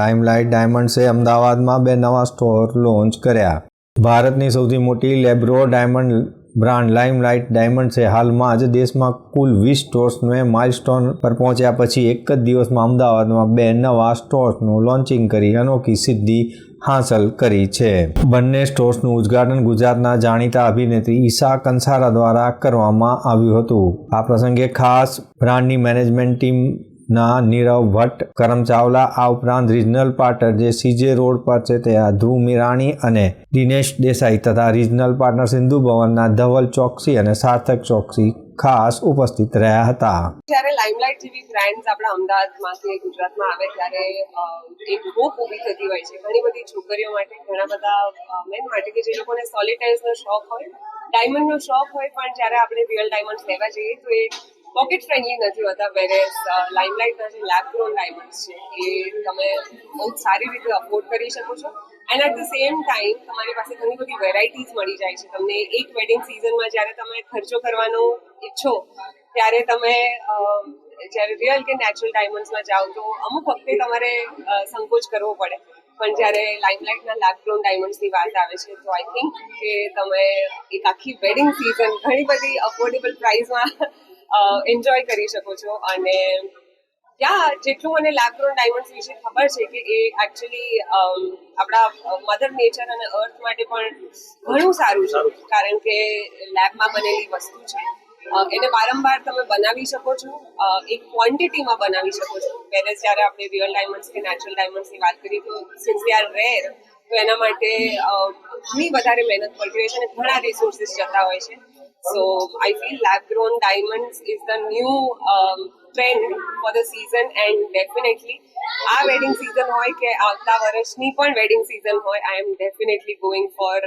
Limelight ડાયમંડ્સે અમદાવાદમાં બે નવા સ્ટોર લોન્ચ કર્યા. ભારતની સૌથી મોટી lab grown diamond brand Limelight ડાયમંડસે હાલમાં જ દેશમાં કુલ વીસ સ્ટોર્સને માઇલસ્ટોન પર પહોંચ્યા પછી એક જ દિવસમાં અમદાવાદમાં બે નવા સ્ટોર્સનું લોન્ચિંગ કરી અનોખી સિદ્ધિ હાંસલ કરી છે. બંને સ્ટોર્સનું ઉદ્ઘાટન ગુજરાતના જાણીતા અભિનેત્રી ઈશા કંસારા દ્વારા કરવામાં આવ્યું હતું. આ પ્રસંગે ખાસ બ્રાન્ડની મેનેજમેન્ટ ટીમ ના, નીરવ ભટ્ટ, કરમ ચાવલા, આ ઉપરાંત રિજનલ પાર્ટનર જે સીજે રોડ પર છે તે ધ્રુવ મિરાણી અને દિનેશ દેસાઈ તથા રિજનલ પાર્ટનર સિંધુ ભવનના ધવલ ચોકસી અને સાર્થક ચોકસી ખાસ ઉપસ્થિત રહ્યા હતા. જ્યારે લાઇમલાઇટ જેવી બ્રાન્ડ આપણા અમદાવાદમાંથી ગુજરાતમાં આવે ત્યારે એક હોપ ઊભી થતી હોય છે. ઘણી બધી છોકરીઓ માટે, ઘણા બધા મેન માટે કે જે લોકોને સોલિટાઇઝનો શોખ હોય ડાયમંડનો શોખ હોય, પણ જ્યારે આપણે રિયલ ડાયમંડ લેવા જઈએ તો એ પોકેટ ફ્રેન્ડલી નથી હોતા વેરેસ લાઇમલાઇટના જે લેબ ગ્રોન ડાયમંડ્સ છે, એ તમે બહુ સારી રીતે અફોર્ડ કરી શકો છો. And at the same time તમારી પાસે ઘણી બધી વેરાયટીઝ મળી જાય છે. તમને એક વેડિંગ સિઝનમાં જ્યારે તમે ખર્ચો કરવાનો ઈચ્છો, ત્યારે તમે જ્યારે રિયલ કે નેચરલ ડાયમંડ્સમાં જાઓ, તો અમુક વખતે તમારે સંકોચ કરવો પડે. પણ જ્યારે લાઇમલાઇટના ગ્રોન ડાયમંડ્સની વાત આવે છે, તો આઈ થિંક કે તમે એક આખી વેડિંગ સિઝન ઘણી બધી અફોર્ડેબલ પ્રાઇસમાં એન્જોય કરી શકો છો. અને યા જેટલું મને લેબ્રોન ડાયમંડ્સ વિશે ખબર છે કે એ એકચ્યુઅલી આપણા મધર નેચર અને અર્થ માટે પણ ઘણું સારું છે. કારણ કે લેબમાં બનેલી વસ્તુ છે. એને વારંવાર તમે બનાવી શકો છો. એક ક્વોન્ટિટીમાં બનાવી શકો છો. વેરેસ જ્યારે આપણે રિયલ ડાયમંડ્સ કે નેચરલ ડાયમંડ્સની વાત કરીએ તો સિન્સ દે આર રેર તો એના માટે ઘણી વધારે મહેનત પડતી હોય છે અને ઘણા રિસોર્સિસ જતા હોય છે. So I feel lab grown diamonds is the new trend for the season and definitely આ વેડિંગ સિઝન હોય કે આવતા વર્ષની પણ વેડિંગ સિઝન હોય I am definitely going for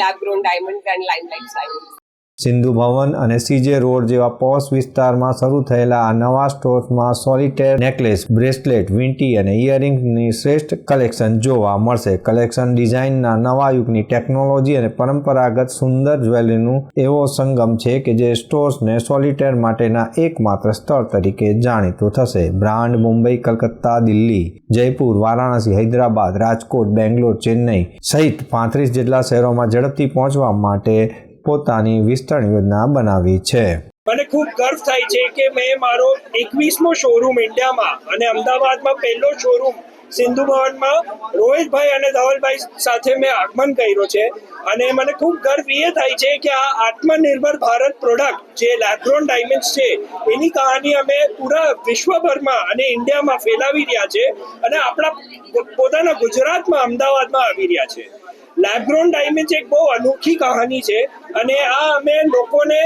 lab grown diamonds and Limelight diamonds Sindhu Bhavan અને CJ road જેવા posh વિસ્તારમાં શરૂ થયેલા આ નવા સ્ટોર્સમાં સોલિટેર નેકલેસ બ્રેસલેટ વીંટી અને ઇયરિંગની શ્રેષ્ઠ કલેક્શન જોવા મળશે. કલેક્શન ડિઝાઇનના નવા યુગની ટેકનોલોજી અને પરંપરાગત સુંદર જ્વેલરીનું એવો સંગમ છે કે જે સ્ટોર્સને સોલિટેર માટેના એકમાત્ર સ્થળ તરીકે જાણીતું થશે. બ્રાન્ડ મુંબઈ, કલકત્તા, દિલ્હી, જયપુર, વારાણસી, હૈદરાબાદ, રાજકોટ, બેંગ્લોર, ચેન્નઈ સહિત પાંત્રીસ જેટલા શહેરોમાં ઝડપથી પહોંચવા માટે પોતાની વિસ્તરણ યોજના બનાવી છે. મને ખૂબ ગર્વ થાય છે કે મેં મારો એકવીસમો શોરૂમ ઇન્ડિયામાં અને અમદાવાદમાં પહેલો શોરૂમ સિંધુ ભવનમાં રોહિતભાઈ અને ધવલભાઈ સાથે મેં આગમન કર્યો છે. અને મને ખૂબ ગર્વ એ થાય છે કે આ આત્મનિર્ભર ભારત પ્રોડક્ટ જે લેબ્રોન ડાયમંડ્સ છે, એની કહાની અમે પૂરા વિશ્વભરમાં અને ઇન્ડિયામાં ફેલાવી રહ્યા છે અને આપણા પોતાના ગુજરાતમાં અમદાવાદમાં આવી રહ્યા છે. લેબ્રોન ડાયમંડ એક બહુ અનોખી કહાની છે અને આ અમે લોકોને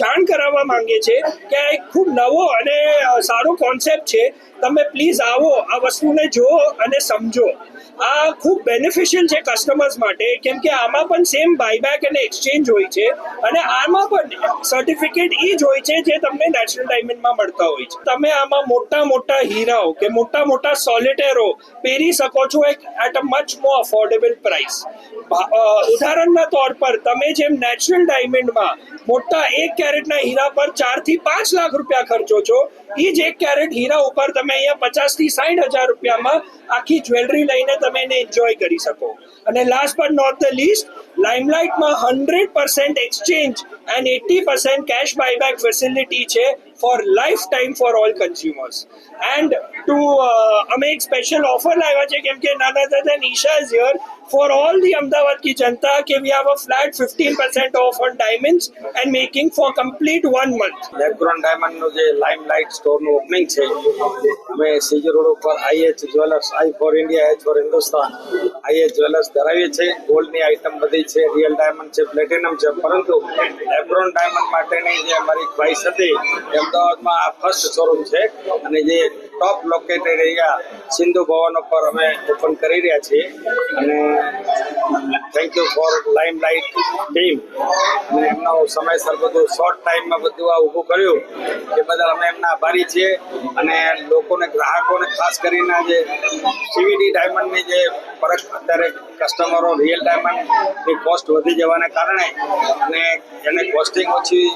જાણ કરાવવા માંગીએ છીએ કે આ એક ખૂબ નવો અને સારો કોન્સેપ્ટ છે. તમે પ્લીઝ આવો, આ વસ્તુને જુઓ અને સમજો. આ ખૂબ બેનિફિશિયલ છે કસ્ટમર્સ માટે, કેમ કે આમાં પણ સેમ બાયબેક અને એક્સચેન્જ હોય છે અને આમાં પણ સર્ટિફિકેટ એ જ હોય છે જે તમને નેશનલ ડાયમંડમાં મળતા હોય છે. તમે આમાં મોટા મોટા હીરાઓ કે મોટા મોટા સોલિટેરો પહેરી શકો છો, એક at a much more affordable price ઉદાહરણના તौर પર તમે જેમ નેચરલ ડાયમંડમાં મોટા એક કેરેટના હીરા પર ચારથી પાંચ લાખ રૂપિયા ખર્ચો છો એ જ એક કેરેટ હીરા ઉપર તમે અહીંયા પચાસથી સાઠ હજાર રૂપિયામાં આખી જ્વેલરી લઈને તમે એને એન્જોય કરી શકો. અને last but not the least લાઇમલાઇટમાં hundred percent exchange and eighty percent cash buyback facility છે. for lifetime for all consumers. And to uh, અમે એક સ્પેશિયલ ઓફર લાવ્યા છે કેમ કે નાના દાદા Nisha is here for all the Ahmedabad કી જનતા કે we have a flat fifteen percent off on diamonds and making for complete one month lab grown ડાયમંડનું જે લાઇમલાઇટ સ્ટોરનું ઓપનિંગ છે અમે સીજી રોડ ઉપર IH jewellers I for India H for Hindustan IH jewellers ધરાવીએ છીએ. ગોલ્ડની item બધી છે real diamond છે પ્લેટિનમ છે. પરંતુ લેબ્રોન ડાયમંડ માટેની જે અમારી ખ્વાઈશ હતી એમ અમદાવાદમાં આ ફર્સ્ટ શોરૂમ છે. અને જે top located area Sindhu Bhavan ઉપર અમે ઓપન કરી રહ્યા છીએ. અને thank you for Limelight team અને એમનો સમયસર બધું શોર્ટ ટાઈમમાં બધું આ ઊભું કર્યું એ બદલ અમે એમના આભારી છીએ અને લોકોને, ગ્રાહકોને, ખાસ કરીને જે સીવીડી ડાયમંડની જે ફરક અત્યારે કસ્ટમરો રિયલ ડાયમંડની કોસ્ટ વધી જવાને કારણે અને એને કોસ્ટિંગ ઓછી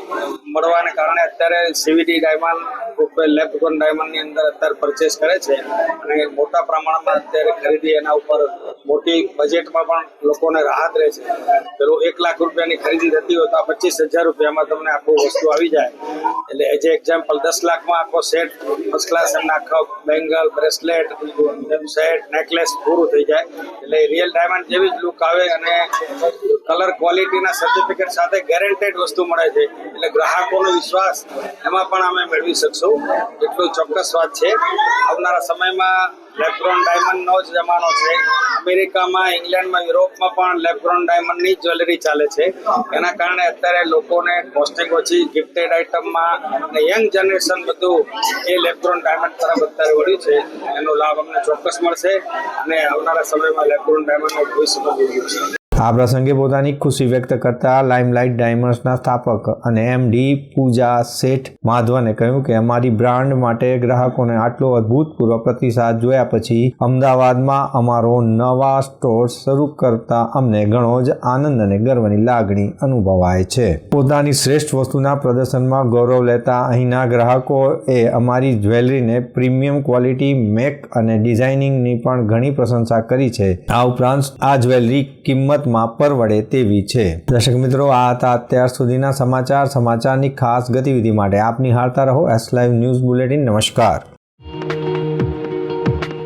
મળવાને કારણે અત્યારે સીવીડી ડાયમંડ રૂપે લેપટોન ડાયમંડની અંદર અત્યારે પરચેસ કરે છે અને મોટા પ્રમાણમાં અત્યારે ખરીદી એના ઉપર મોટી બજેટમાં પણ લોકોને રાહત રહે છે. પેલું એક લાખ રૂપિયાની ખરીદી થતી હોય તો પચીસ હજાર રૂપિયામાં તમને આખું વસ્તુ આવી જાય. એટલે એજ એક્ઝામ્પલ દસ લાખમાં આખો સેટ ફર્સ્ટ ક્લાસ એમના આખો બેંગલ બ્રેસલેટ સેટ નેકલેસ પૂરું થઈ જાય. એટલે રિયલ ડાયમંડ જેવી જ લુક આવે અને કલર ક્વોલિટીના સર્ટિફિકેટ સાથે ગેરેન્ટેડ વસ્તુ મળે છે. એટલે ગ્રાહકોનો વિશ્વાસ એમાં પણ અમે મેળવી શકશું. એટલું ચોક્કસ વાત છે. આવનારા સમયમાં લેબ્રોન ડાયમંડનો જ જમાનો છે. અમેરિકામાં, ઇંગ્લેન્ડમાં, યુરોપમાં પણ લેબ્રોન ડાયમંડની જ્વેલરી ચાલે છે. એના કારણે અત્યારે લોકોને કોસ્ટિંગ ઓછી ગિફ્ટેડ આઇટમમાં અને યંગ જનરેશન બધું એ લેબ્રોન ડાયમંડ તરફ અત્યારે વળ્યું છે. એનો લાભ અમને ચોક્કસ મળશે અને આવનારા સમયમાં લેબ્રોન ડાયમંડનું ભવિષ્ય ઉજળું છે. આ પ્રસંગે પોતાની ખુશી વ્યક્ત કરતા લાઇમલાઇટ ડાયમંડ્સના સ્થાપક અને એમડી પૂજા શેઠ માધવને કહ્યું કે અમારી બ્રાન્ડ માટે ગ્રાહકોને આટલો અદ્ભુતપૂર્વ પ્રતિસાદ જોયા પછી અમદાવાદમાં અમારો નવા સ્ટોર શરૂ કરતા અમને ઘણો જ આનંદ અને ગર્વની લાગણી અનુભવાય છે. પોતાની શ્રેષ્ઠ વસ્તુના પ્રદર્શનમાં ગૌરવ લેતા અહીંના ગ્રાહકોએ અમારી જ્વેલરીને પ્રીમિયમ ક્વોલિટી મેક અને ડિઝાઇનિંગની પણ ઘણી પ્રશંસા કરી છે. આ ઉપરાંત આ જ્વેલરી કિંમતમાં પરવડે તેવી છે. દર્શક મિત્રો, આ હતા અત્યાર સુધીના સમાચાર, સમાચારની ખાસ ગતિવિધિ માટે આપ નિહાળતા રહો. એસ લાઈવ ન્યૂઝ બુલેટિન નમસ્કાર.